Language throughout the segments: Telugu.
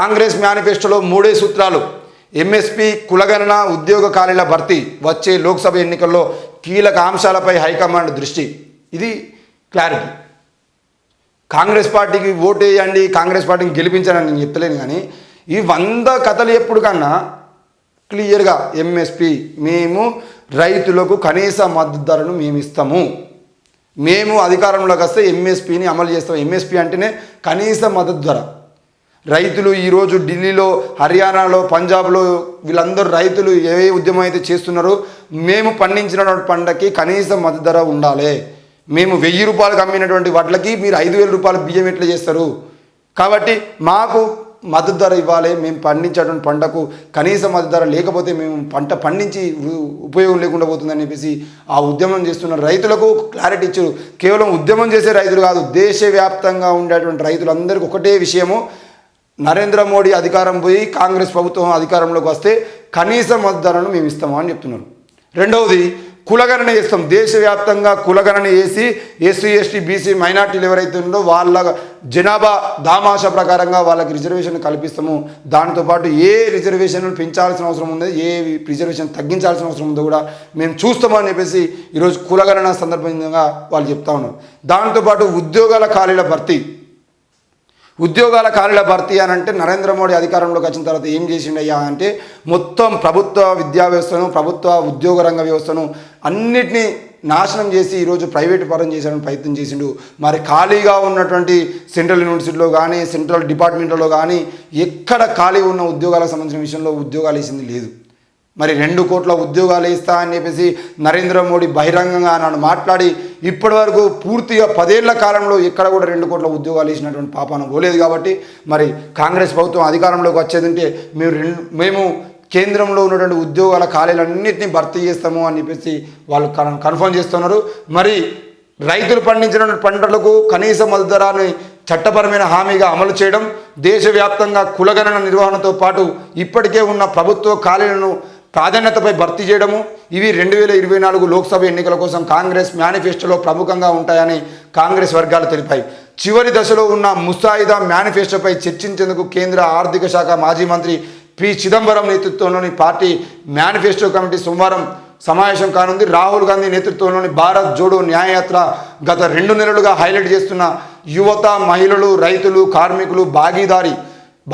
కాంగ్రెస్ మేనిఫెస్టోలో మూడే సూత్రాలు. ఎంఎస్పి కులగణన ఉద్యోగ ఖాళీల భర్తీ వచ్చే లోక్సభ ఎన్నికల్లో కీలక అంశాలపై హైకమాండ్ దృష్టి. ఇది క్లారిటీ. కాంగ్రెస్ పార్టీకి ఓటు వేయండి కాంగ్రెస్ పార్టీని గెలిపించాలని నేను చెప్తలేను కానీ ఈ వంద కథలు ఎప్పుడు కన్నా క్లియర్గా ఎంఎస్పి మేము రైతులకు కనీస మద్దతు ధరను మేము ఇస్తాము. మేము అధికారంలోకి వస్తే ఎంఎస్పిని అమలు చేస్తాం. ఎంఎస్పి అంటేనే కనీస మద్దతు ధర. రైతులు ఈరోజు ఢిల్లీలో హర్యానాలో పంజాబ్లో వీళ్ళందరూ రైతులు ఏ ఉద్యమం అయితే చేస్తున్నారో మేము పండించినటువంటి పంటకి కనీస మద్దతు ధర ఉండాలి. మేము వెయ్యి రూపాయలకు అమ్మినటువంటి వడ్లకి మీరు ఐదు వేల రూపాయల బియ్యం ఎట్లా చేస్తారు? కాబట్టి మాకు మద్దతు ధర ఇవ్వాలి. మేము పండించేటువంటి పంటకు కనీస మద్దతు ధర లేకపోతే మేము పంట పండించి ఉపయోగం లేకుండా పోతుందని చెప్పేసి ఆ ఉద్యమం చేస్తున్న రైతులకు క్లారిటీ ఇచ్చారు. కేవలం ఉద్యమం చేసే రైతులు కాదు దేశవ్యాప్తంగా ఉండేటువంటి రైతులందరికీ ఒకటే విషయము. నరేంద్ర మోడీ అధికారం పోయి కాంగ్రెస్ ప్రభుత్వం అధికారంలోకి వస్తే కనీస మద్దతు ధరను మేము ఇస్తామని అని చెప్తున్నారు. రెండవది కులగణన చేస్తాం. దేశవ్యాప్తంగా కులగణన చేసి ఎస్సీ ఎస్టీ బీసీ మైనార్టీలు ఎవరైతే ఉందో వాళ్ళ జనాభా దామాష ప్రకారంగా వాళ్ళకి రిజర్వేషన్ కల్పిస్తాము. దాంతోపాటు ఏ రిజర్వేషన్ పెంచాల్సిన అవసరం ఉందో ఏ రిజర్వేషన్ తగ్గించాల్సిన అవసరం ఉందో కూడా మేము చూస్తామని చెప్పేసి ఈరోజు కులగణన సందర్భంగా వాళ్ళు చెప్తా ఉన్నారు. దాంతోపాటు ఉద్యోగాల ఖాళీల భర్తీ. ఉద్యోగాల ఖాళీల భర్తీ అని అంటే నరేంద్ర మోడీ అధికారంలోకి వచ్చిన తర్వాత ఏం చేసిండయ్యా అంటే మొత్తం ప్రభుత్వ విద్యా వ్యవస్థను ప్రభుత్వ ఉద్యోగ రంగ వ్యవస్థను అన్నిటినీ నాశనం చేసి ఈరోజు ప్రైవేట్ పరం చేసేటువంటి ప్రయత్నం చేసిండు. మరి ఖాళీగా ఉన్నటువంటి సెంట్రల్ యూనివర్సిటీలో కానీ సెంట్రల్ డిపార్ట్మెంట్లో కానీ ఎక్కడ ఖాళీ ఉన్న ఉద్యోగాలకు సంబంధించిన విషయంలో ఉద్యోగాలు వేసింది లేదు. మరి రెండు కోట్ల ఉద్యోగాలు ఇస్తా అని చెప్పేసి నరేంద్ర మోడీ బహిరంగంగా నన్ను మాట్లాడి ఇప్పటి వరకు పూర్తిగా పదేళ్ళ కాలంలో ఎక్కడ కూడా రెండు కోట్ల ఉద్యోగాలు ఇచ్చినటువంటి పాపాన పోలేదు కాబట్టి మరి కాంగ్రెస్ ప్రభుత్వం అధికారంలోకి వచ్చేదంటే మేము రెండు మేము కేంద్రంలో ఉన్నటువంటి ఉద్యోగాల ఖాళీలన్నింటినీ భర్తీ చేస్తాము అని చెప్పేసి వాళ్ళు కన్- కన్ఫర్మ్ చేస్తున్నారు. మరి రైతులు పండించిన పంటలకు కనీస మద్దతు ధరని చట్టపరమైన హామీగా అమలు చేయడం దేశవ్యాప్తంగా కులగణన నిర్వహణతో పాటు ఇప్పటికే ఉన్న ప్రభుత్వ ఖాళీలను ప్రాధాన్యతపై భర్తీ చేయడము ఇవి రెండు వేల ఇరవై నాలుగు లోక్సభ ఎన్నికల కోసం కాంగ్రెస్ మేనిఫెస్టోలో ప్రముఖంగా ఉంటాయని కాంగ్రెస్ వర్గాలు తెలిపాయి. చివరి దశలో ఉన్న ముసాయిదా మేనిఫెస్టోపై చర్చించేందుకు కేంద్ర ఆర్థిక శాఖ మాజీ మంత్రి పి. చిదంబరం నేతృత్వంలోని పార్టీ మేనిఫెస్టో కమిటీ సోమవారం సమావేశం కానుంది. రాహుల్ గాంధీ నేతృత్వంలోని భారత్ జోడో న్యాయయాత్ర గత రెండు నెలలుగా హైలైట్ చేస్తున్న యువత మహిళలు రైతులు కార్మికులు భాగీదారి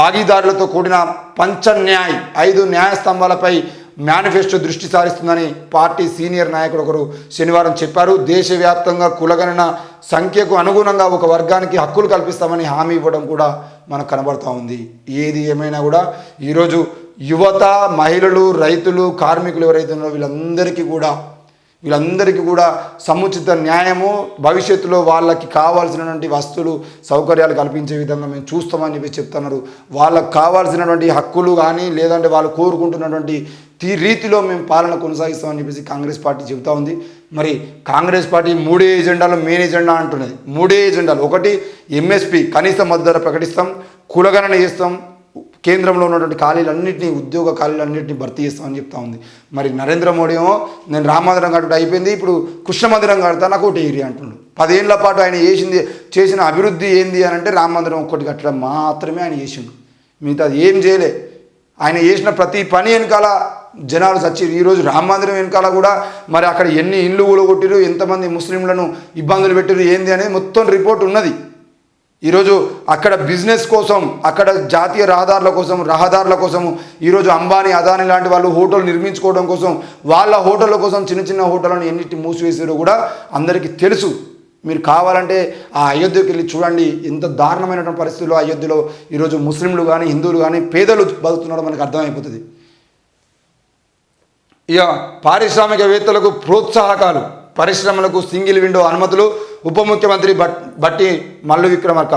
భాగీదారులతో కూడిన పంచన్యాయ్ ఐదు న్యాయస్తంభాలపై మేనిఫెస్టో దృష్టి సారిస్తుందని పార్టీ సీనియర్ నాయకుడు ఒకరు శనివారం చెప్పారు. దేశవ్యాప్తంగా కులగణన సంఖ్యకు అనుగుణంగా ఒక వర్గానికి హక్కులు కల్పిస్తామని హామీ ఇవ్వడం కూడా మనకు కనబడుతూ ఉంది. ఏది ఏమైనా కూడా ఈరోజు యువత మహిళలు రైతులు కార్మికులు ఎవరైతే ఉన్నారో వీళ్ళందరికీ కూడా వీళ్ళందరికీ కూడా సముచిత న్యాయము భవిష్యత్తులో వాళ్ళకి కావాల్సినటువంటి వస్తువులు సౌకర్యాలు కల్పించే విధంగా మేము చూస్తామని చెప్పి చెప్తున్నారు. వాళ్ళకి కావాల్సినటువంటి హక్కులు కానీ లేదంటే వాళ్ళు కోరుకుంటున్నటువంటి తీ రీతిలో మేము పాలన కొనసాగిస్తామని చెప్పేసి కాంగ్రెస్ పార్టీ చెబుతా ఉంది. మరి కాంగ్రెస్ పార్టీ మూడే ఎజెండాలు మెయిన్ ఎజెండా అంటున్నది. మూడే ఎజెండాలు. ఒకటి ఎంఎస్పి కనీస మద్దతు ధర ప్రకటిస్తాం కులగణన చేస్తాం కేంద్రంలో ఉన్నటువంటి ఖాళీలన్నింటినీ ఉద్యోగ ఖాళీలన్నింటినీ భర్తీ చేస్తామని చెప్తా ఉంది. మరి నరేంద్ర మోడీ ఏమో నేను రామమందిరం కట్టుడు అయిపోయింది ఇప్పుడు కృష్ణ మందిరం కడతా నాకు ఒకటి ఏరియా అంటున్నాడు పదేళ్ళ పాటు ఆయన చేసింది చేసిన అభివృద్ధి ఏంది అని అంటే రామ మందిరం ఒక్కటి కట్టడం మాత్రమే ఆయన చేసిండు. మిగతా ఏం చేయలే. ఆయన చేసిన ప్రతి పని వెనకాల జనాలు చచ్చారు. ఈరోజు రామ మందిరం వెనకాల కూడా మరి అక్కడ ఎన్ని ఇళ్ళు కూలగొట్టిరు ఎంతమంది ముస్లింలను ఇబ్బందులు పెట్టిరు ఏంది అనేది మొత్తం రిపోర్ట్ ఉన్నది. ఈరోజు అక్కడ బిజినెస్ కోసం అక్కడ జాతీయ రహదారుల కోసం రహదారుల కోసం ఈరోజు అంబానీ అదానీ లాంటి వాళ్ళు హోటల్ నిర్మించుకోవడం కోసం వాళ్ళ హోటళ్ళ కోసం చిన్న చిన్న హోటళ్ళను ఎన్నిటి మూసివేసారో కూడా అందరికీ తెలుసు. మీరు కావాలంటే ఆ అయోధ్యకి వెళ్ళి చూడండి ఎంత దారుణమైనటువంటి పరిస్థితుల్లో అయోధ్యలో ఈరోజు ముస్లింలు కానీ హిందువులు కానీ పేదలు బతుకుతున్నారో మనకు అర్థమైపోతుంది. ఇక పారిశ్రామికవేత్తలకు ప్రోత్సాహకాలు పరిశ్రమలకు సింగిల్ విండో అనుమతులు ఉప ముఖ్యమంత్రి భట్ బట్టి మల్లు విక్రమార్క.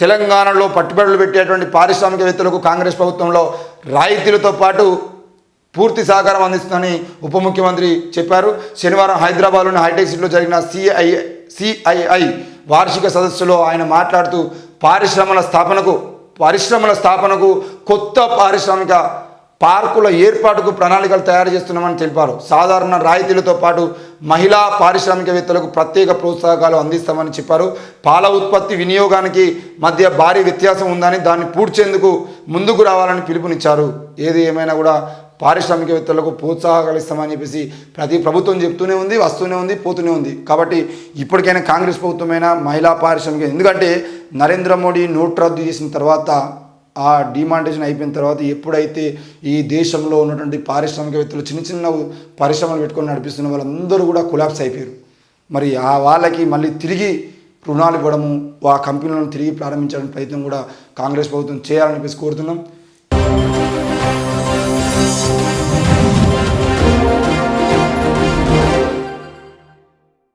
తెలంగాణలో పట్టుబడులు పెట్టేటువంటి పారిశ్రామికవేత్తలకు కాంగ్రెస్ ప్రభుత్వంలో రాయితీలతో పాటు పూర్తి సహకారం అందిస్తుందని ఉప ముఖ్యమంత్రి చెప్పారు. శనివారం హైదరాబాద్లోని హైటెక్ సిటీలో జరిగిన సిఐ సిఐఐ వార్షిక సదస్సులో ఆయన మాట్లాడుతూ పారిశ్రమల స్థాపనకు పరిశ్రమల స్థాపనకు కొత్త పారిశ్రామిక పార్కుల ఏర్పాటుకు ప్రణాళికలు తయారు చేస్తున్నామని తెలిపారు. సాధారణ రాయితీలతో పాటు మహిళా పారిశ్రామికవేత్తలకు ప్రత్యేక ప్రోత్సాహకాలు అందిస్తామని చెప్పారు. పాల ఉత్పత్తి వినియోగానికి మధ్య భారీ వ్యత్యాసం ఉందని దాన్ని పూడ్చేందుకు ముందుకు రావాలని పిలుపునిచ్చారు. ఏది ఏమైనా కూడా పారిశ్రామికవేత్తలకు ప్రోత్సాహకాలు ఇస్తామని చెప్పేసి ప్రతి ప్రభుత్వం చెప్తూనే ఉంది వస్తూనే ఉంది పోతూనే ఉంది. కాబట్టి ఇప్పటికైనా కాంగ్రెస్ ప్రభుత్వమైనా మహిళా పారిశ్రామిక ఎందుకంటే నరేంద్ర మోడీ నోట్ రద్దు చేసిన తర్వాత ఆ డిమాండేషన్ అయిపోయిన తర్వాత ఎప్పుడైతే ఈ దేశంలో ఉన్నటువంటి పారిశ్రామికవేత్తలు చిన్న చిన్న పరిశ్రమలు పెట్టుకొని నడిపిస్తున్న వాళ్ళందరూ కూడా కొలాప్స్ అయిపోయారు. మరి ఆ వాళ్ళకి మళ్ళీ తిరిగి రుణాలు ఇవ్వడము ఆ కంపెనీలను తిరిగి ప్రారంభించడానికి ప్రయత్నం కూడా కాంగ్రెస్ ప్రభుత్వం చేయాలని చెప్పేసి కోరుతున్నాం.